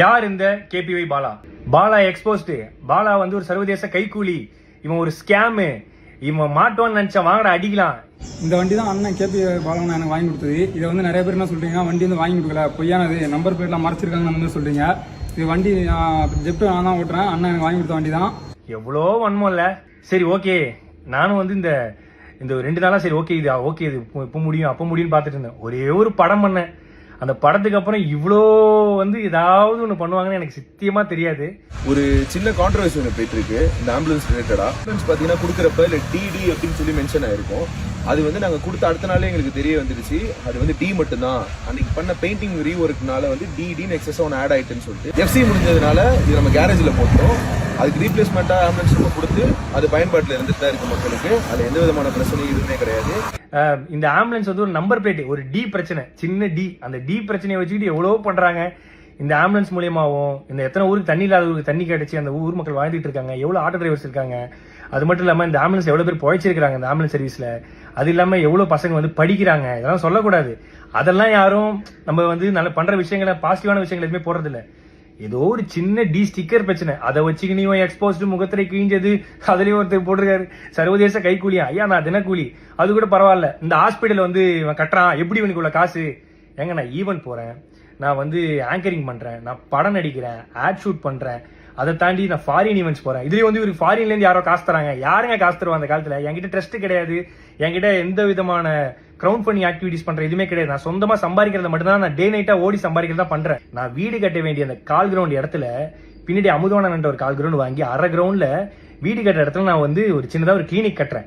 யார் இந்த KPY Bala? Bala exposed Bala வந்து ஒரு சர்வதேச கைக்கூலி இவன் ஒரு ஸ்கேமு இவன் மாட்டோன்னு நினைச்சா வாங்கடா அடிக்கலாம். இந்த வண்டி தான் அண்ணன் கேபி பாலவன் எனக்கு வாங்கி கொடுத்தது. இதை வந்து நிறைய பேர் என்ன சொல்றீங்க வண்டி வந்து வாங்கி கொடுக்கல. பொய்யானது நம்பர் பிளேட்லாம் மறைச்சிருக்காங்கன்னு வந்து சொல்றீங்க. இது வண்டி ஜெப்ட் நான் தான் ஓட்டுறேன். அண்ணன் எனக்கு வாங்கி கொடுத்த வண்டி தான் எவ்வளோ வன்மம் இல்ல சரி ஓகே நானும் வந்து இந்த இந்த ரெண்டு நாளா சரி ஓகே இது ஓகே இது இப்போ முடியும் அப்போ முடியும்னு பார்த்துட்டு இருந்தேன். ஒரே ஒரு படம் பண்ணேன். அந்த படத்துக்கு அப்புறம் இவ்வளோ வந்து ஏதாவது ஒன்று பண்ணுவாங்கன்னு எனக்கு சத்தியமா தெரியாது. ஒரு சின்ன கான்ட்ரவர்சி ஒன்று போயிட்டு இருக்கு இந்த ஆம்புலன்ஸ் ரிலேட்டடா ஆம்புலன்ஸ் பார்த்தீங்கன்னா கொடுக்குறப்ப இல்லை டிடி அப்படின்னு சொல்லி மென்ஷன் ஆயிருக்கும். அது வந்து நாங்கள் கொடுத்த அடுத்த நாளே எங்களுக்கு தெரிய வந்துருச்சு அது வந்து டி மட்டும்தான். அன்னைக்கு பண்ண பெயிண்டிங் ரீஒர்க்னால வந்து டிடின்னு எக்ஸஸ் ஒன்று ஆட் ஆயிட்டுன்னு சொல்லிட்டு. எஃப்சி முடிஞ்சதுனால இது நம்ம கேரேஜில் போட்டோம் அதுக்கு ரீப்ளேஸ்மெண்ட்டாக ஆம்புலன்ஸ் நம்ம கொடுத்து அது பயன்பாட்டில் இருந்துட்டு தான் இருக்கு மக்களுக்கு. அதில் எந்த விதமான பிரச்சனையும் எதுவுமே கிடையாது. இந்த ஆம்புலன்ஸ் வந்து ஒரு நம்பர் பிளேட் ஒரு டி பிரச்சனை சின்ன டி அந்த டி பிரச்சனையை வச்சுக்கிட்டு எவ்வளவோ பண்றாங்க? இந்த ஆம்புலன்ஸ் மூலியமாகவும் இந்த எத்தனை ஊருக்கு தண்ணி இல்லாத ஊருக்கு தண்ணி கிடைச்சி அந்த ஊர் மக்கள் வாழ்ந்துட்டு இருக்காங்க எவ்வளவு ஆட்டோ டிரைவர்ஸ் இருக்காங்க? அது மட்டும் இல்லாமல் இந்த ஆம்புலன்ஸ் எவ்வளவு பேர் பொழைச்சிருக்காங்க இந்த ஆம்புலன்ஸ் சர்வீஸ்ல அது இல்லாமல் எவ்வளவு பசங்க வந்து படிக்கிறாங்க? இதெல்லாம் சொல்லக்கூடாது. அதெல்லாம் யாரும் நம்ம வந்து நல்ல பண்ற விஷயங்களை பாசிட்டிவான விஷயங்கள் எதுவுமே போடுறதில்ல. ஏதோ ஒரு சின்ன டி ஸ்டிக்கர் பிரச்சனை. அதை வச்சுக்கு நீ எக்ஸ்போஸ்டு முகத்திரை கிழிஞ்சது. அதுலயும் ஒருத்தர் போட்டிருக்காரு. சர்வதேச கைக்கூலியா ஐயா நான் தினக்கூலி. அது கூட பரவாயில்ல. இந்த ஹாஸ்பிட்டல் வந்து இவன் கட்டுறான். எப்படி இவனுக்கு உள்ள காசு? ஏங்க நான் ஈவென்ட் போறேன். நான் வந்து ஆங்கரிங் பண்றேன். நான் படம் நடிக்கிறேன். ஆட் ஷூட் பண்றேன். அதை தாண்டி நான் ஃபாரின் ஈவெண்ட்ஸ் போறேன். இதுலயும் வந்து இவருக்கு ஃபாரின்லேருந்து யாரோ காசு தராங்க. யாருங்க காசு தருவா அந்த காலத்துல? என்கிட்ட ட்ரஸ்ட் கிடையாது. என்கிட்ட எந்த விதமான க்ரௌண்ட் பண்ணி ஆக்டிவிட்டிஸ் பண்ற எதுவுமே கிடையாது. நான் சொந்தமா சம்பாதிக்கிறத மட்டும் தான் நான் டே நைட்டா ஓடி சம்பாதிக்கிறதா பண்றேன். நான் வீடு கட்ட வேண்டிய அந்த கால் கிரவுண்ட் இடத்துல பின்னாடி அமுதவானன் ஒரு கால் கிரவுண்ட் வாங்கி அரை கிரவுண்ட்ல வீடு கட்டுற இடத்துல நான் வந்து ஒரு சின்னதா ஒரு கிளினிக் கட்டுறேன்.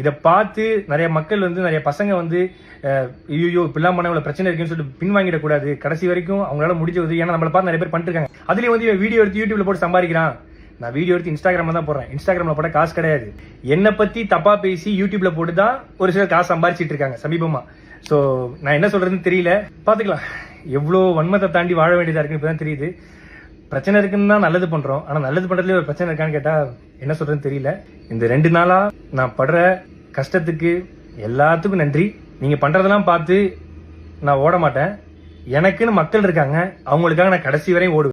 இதை பார்த்து நிறைய மக்கள் வந்து நிறைய பசங்க வந்து ஐயோ இப்படிலாம் பண்ண இவ்வளவு பிரச்சனை இருக்குன்னு சொல்லிட்டு பின்வாங்கிடக்கூடாது கடைசி வரைக்கும் அவங்களால முடிஞ்ச உதவி ஏன்னா நம்மளை பார்த்து நிறைய பேர் பண்ணிருக்காங்க. அதுலேயும் அதுலயும் வந்து இவன் வீடியோ எடுத்து யூடியூப்ல போட்டு சம்பாதிக்கிறான். நான் வீடியோ எடுத்து இன்ஸ்டாகிராம்ல தான் போடுறேன். இன்ஸ்டாகிராம்ல போட காசு கிடையாது. என்னை பத்தி தப்பா பேசி யூடியூப்ல போட்டு தான் ஒரு சிலர் காசு சம்பாரிச்சிட்டு இருக்காங்க சமீபமா. சோ நான் என்ன சொல்றதுன்னு தெரியல. பாத்துக்கலாம் எவ்வளவு வன்மத்தை தாண்டி வாழ வேண்டியதா இருக்குன்னு இப்பதான் தெரியுது. பிரச்சனை இருக்குன்னு தான் நல்லது பண்றோம். ஆனா நல்லது பண்றதுல ஒரு பிரச்சனை இருக்கான்னு கேட்டா என்ன சொல்றதுன்னு தெரியல. இந்த ரெண்டு நாளா நான் படுற கஷ்டத்துக்கு எல்லாத்துக்கும் நன்றி. நீங்க பண்றதெல்லாம் பார்த்து நான் ஓட மாட்டேன் எனக்குன்னு மக்கள் இருக்காங்க. அவங்களுக்காக நான் கடைசி வரையும் ஓடுவேன்.